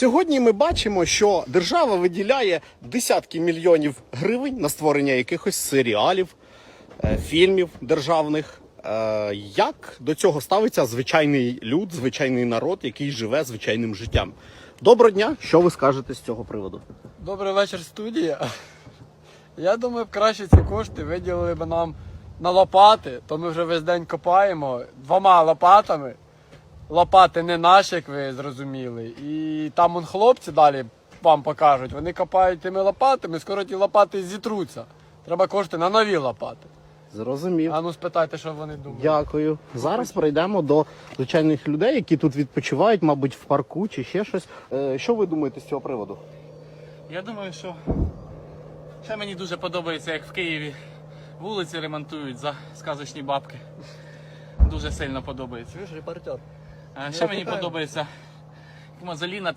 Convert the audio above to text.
Сьогодні ми бачимо, що держава виділяє десятки мільйонів гривень на створення якихось серіалів, е, фільмів державних. Е, Як до цього ставиться звичайний люд, звичайний народ, який живе звичайним життям? Доброго дня, що ви скажете з цього приводу? Добрий вечір, студія. Я думаю, краще ці кошти виділили б нам на лопати, то ми вже весь день копаємо двома лопатами. Лопати не наші, як ви зрозуміли. І там он хлопці далі вам покажуть. Вони копають тими лопатами, скоро ті лопати зітруться. Треба кошти на нові лопати. Зрозумів. А ну спитайте, що вони думають. Дякую. Зараз перейдемо до звичайних людей, які тут відпочивають, мабуть, в парку чи ще щось. Е, Що ви думаєте з цього приводу? Я думаю, що ще мені дуже подобається, як в Києві вулиці ремонтують за сказочні бабки. Дуже сильно подобається. Чуєш, репортер? Ще мені подобається, Мазоліна